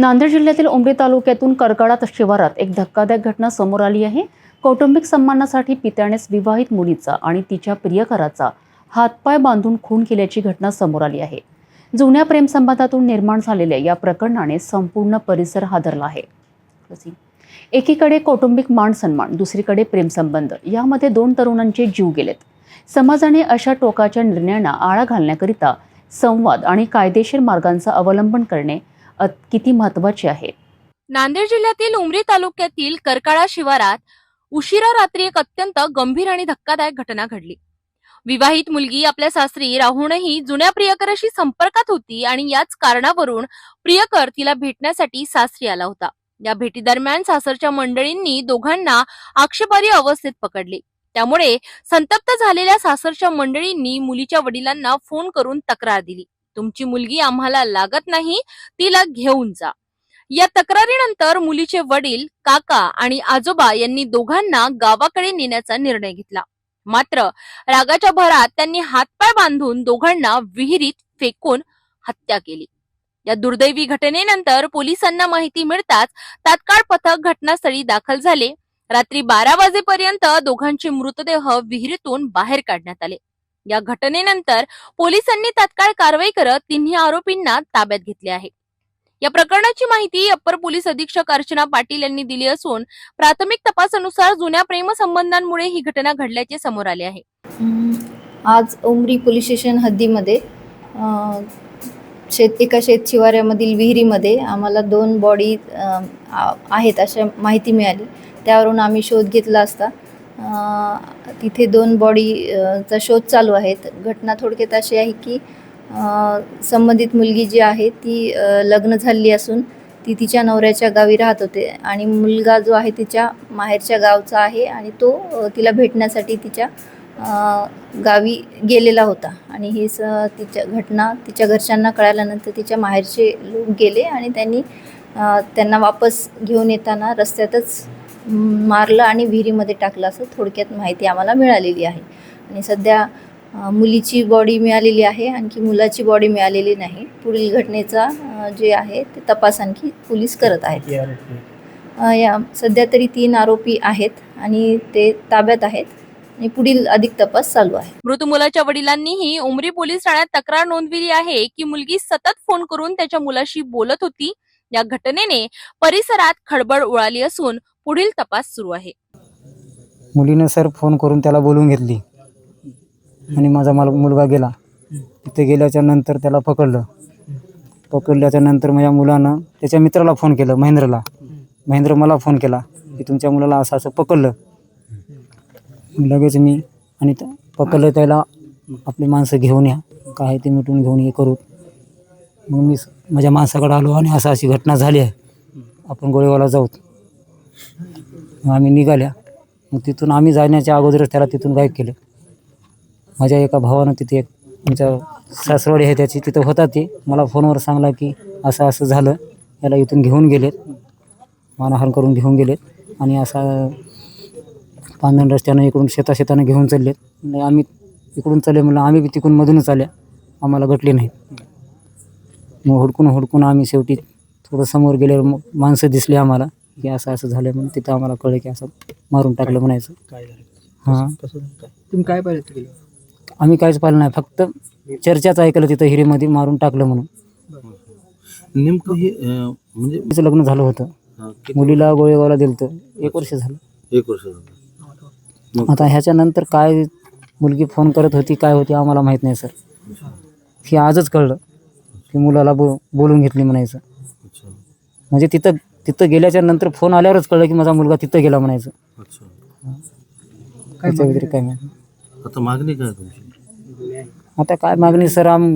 नांदेड जिल्ह्यातील उमरी तालुक्यातून करकडात शिवारात एक धक्कादायक घटना समोर आली आहे. कौटुंबिक सन्मानासाठी पित्यानेच विवाहित मुलीचा आणि तिच्या प्रियकराचा हातपाय बांधून खून केल्याची घटना समोर आली आहे. जुन्या प्रेमसंबंधातून निर्माण झालेल्या या प्रकरणाने संपूर्ण परिसर हादरला आहे. एकीकडे कौटुंबिक मान सन्मान दुसरीकडे प्रेमसंबंध यामध्ये दोन तरुणांचे जीव गेलेत. समाजाने अशा टोकाच्या निर्णयांना आळा घालण्याकरिता संवाद आणि कायदेशीर मार्गांचा अवलंबन करणे किती महत्वाची आहे? नांदेड जिल्ह्यातील उमरी तालुक्यातील करकाळा शिवारात उशिरा रात्री एक अत्यंत गंभीर आणि धक्कादायक घटना घडली. विवाहित मुलगी आपल्या सासरी राहूनही जुन्या प्रियकराशी संपर्कात होती आणि याच कारणावरून प्रियकर तिला भेटण्यासाठी सासरी आला होता. या भेटीदरम्यान सासरच्या मंडळींनी दोघांना आक्षेपार्ह अवस्थेत पकडले. त्यामुळे संतप्त झालेल्या सासरच्या मंडळींनी मुलीच्या वडिलांना फोन करून तक्रार दिली. तुमची मुलगी आम्हाला लागत नाही तिला घेऊन जा. या तक्रारीनंतर मुलीचे वडील काका आणि आजोबा यांनी दोघांना गावाकडे नेण्याचा निर्णय घेतला. मात्र रागाच्या भरात त्यांनी हातपाय बांधून दोघांना विहिरीत फेकून हत्या केली. या दुर्दैवी घटनेनंतर पोलिसांना माहिती मिळताच तात्काळ पथक घटनास्थळी दाखल झाले. रात्री बारा वाजेपर्यंत दोघांचे मृतदेह विहिरीतून बाहेर काढण्यात आले. या घटनेनंतर पोलिसांनी तात्काळ कारवाई करत तिन्ही आरोपींना ताब्यात घेतले आहे. या प्रकरणाची माहिती अप्पर पोलीस अधीक्षक अर्चना पाटील यांनी दिली असून प्राथमिक तपासानुसार जुन्या प्रेमसंबंधांमुळे ही घटना घडल्याचे समोर आले आहे. आज उमरी पोलीस स्टेशन हद्दीमध्ये शेत एका शेतशिवाऱ्यामधील विहिरीमध्ये आम्हाला दोन बॉडी आहेत अशा माहिती मिळाली. त्यावरून आम्ही शोध घेतला असता. तिथे दोन बॉडी चा शोध चालू आहेत. घटना थोडक्यात अशी आहे की संबंधित मुलगी जी आहे ती लग्न झालेली असून ती तिच्या नवऱ्याच्या गावी राहत होते आणि मुलगा जो आहे तिच्या माहेरच्या गावचा आहे आणि तो तिला भेटण्यासाठी तिच्या गावी गेलेला होता. आणि ही स तिच्या घटना तिच्या घरच्यांना कळाल्यानंतर तिच्या माहेरचे लोक गेले आणि त्यांनी त्यांना वापस घेऊन येताना रस्त्यातच मारलं आणि विहिरीमध्ये टाकलं असं थोडक्यात माहिती आम्हाला मिळालेली आहे. आणि सध्या मुलीची बॉडी मिळालेली आहे आणखी मुलाची बॉडी मिळालेली नाही. पुढील घटनेचा जे आहे ते तपास आणखी पोलीस करत आहेत. या सध्या तरी तीन आरोपी आहेत आणि ते ताब्यात आहेत. आणि पुढील अधिक तपास चालू आहे. मृत मुलाच्या वडिलांनीही उमरी पोलीस ठाण्यात तक्रार नोंदविली आहे की मुलगी सतत फोन करून त्याच्या मुलाशी बोलत होती. या घटनेने परिसरात खळबळ उडाली असून पुढील तपास सुरू आहे. मुलीनं सर फोन करून त्याला बोलवून घेतली. आणि माझा माल मुलगा गेला. तिथे गेल्याच्यानंतर त्याला पकडलं. पकडल्याच्या नंतर माझ्या मुलानं त्याच्या मित्राला फोन केलं महेंद्रला. महेंद्र मला फोन केला की तुमच्या मुलाला असं असं पकडलं. लगेच मी आणि पकडलं त्याला आपली माणसं घेऊन या. काय ते मिटून घेऊन हे करू. मग मी माझ्या माणसाकडे आलो आणि असं अशी घटना झाली आहे. आपण गोळेवाला जाऊ. आम्ही निघाल्या. मग तिथून आम्ही जाण्याच्या अगोदरच त्याला तिथून गायब केलं. माझ्या एका भावानं तिथे एक आमच्या सासरवाडी आहे त्याची तिथं होता ते. मला फोनवर सांगला की असं असं झालं. याला इथून घेऊन गेलेत. मानहान करून घेऊन गेलेत. आणि असा पांधन रस्त्यानं इकडून शेता शेतानं घेऊन चाललेत. आम्ही इकडून चालले म्हणलं आम्ही बी तिकडून मधूनच आल्या. आम्हाला गटले नाही मग हुडकून हुडकून आम्ही शेवटी थोडं समोर गेल्यावर मग माणसं दिसली आम्हाला. की असं असं झालं म्हणून तिथं आम्हाला कळलं की असं मारून टाकलं म्हणायचं. काय झालं? हां. कसं काय? तुम्ही काय पाहिलं आम्ही काहीच पाहिलं नाही फक्त चर्चाच ऐकलं तिथं हिरीमध्ये मारून टाकलं म्हणून. नेमकं हे अं, म्हणजे तिचं लग्न झालं होतं. किती- मुलीला गोळेगावला दिलं एक वर्ष झालं. एक वर्ष झालं. मग आता ह्याच्यानंतर काय मुलगी फोन करत होती काय होती आम्हाला माहीत नाही सर. हे आजच कळलं की मुलाला बो बोलून घेतली म्हणायचं. अच्छा. म्हणजे तिथं तिथं गेल्याच्यानंतर फोन आल्यावरच कळलं की माझा मुलगा तिथं गेला म्हणायचं. अच्छा. त्याच्या व्यतिरिक्त काय आता मागणी काय तुमची? आता काय मागणी सर आम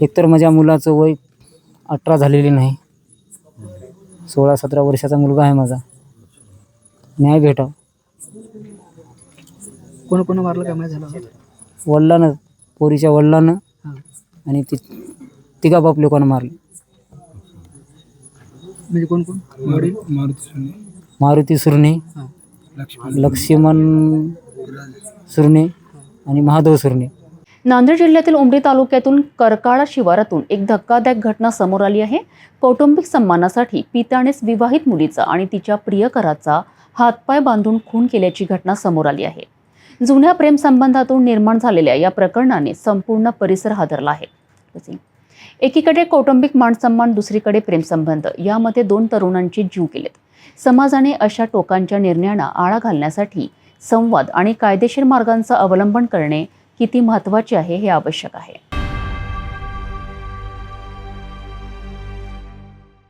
एकतर माझ्या मुलाचं वय अठरा झालेली नाही. सोळा सतरा वर्षाचा मुलगा आहे माझा. न्याय भेटाव. कोण कोण मारलं काय माहिती झालं? वडिलानं पोरीच्या वडिलानं आणि ती तिघा बाप लोकांना मारले. म्हणजे कोण कोण? वडील? मारुती सुरणे. हां. लक्ष्मण सुरणे आणि महादेव सुरणे. नांदेड जिल्ह्यातील उमरी तालुक्यातून करकाळा शिवारातून एक धक्कादायक घटना समोर आली आहे. कौटुंबिक सन्मानासाठी पित्यानेच विवाहित मुलीचा आणि तिच्या प्रियकराचा हातपाय बांधून खून केल्याची घटना समोर आली आहे. जुन्या प्रेमसंबंधातून निर्माण झालेल्या या प्रकरणाने संपूर्ण परिसर हादरला आहे. एकीकडे कौटुंबिक मानसन्मान दुसरीकडे प्रेमसंबंध. यामध्ये दोन तरुणांचे जीव गेलेत. समाजाने अशा टोकांच्या निर्णयांना आळा घालण्यासाठी संवाद आणि कायदेशीर मार्गांचा अवलंबन करणे किती महत्त्वाचे आहे हे आवश्यक आहे.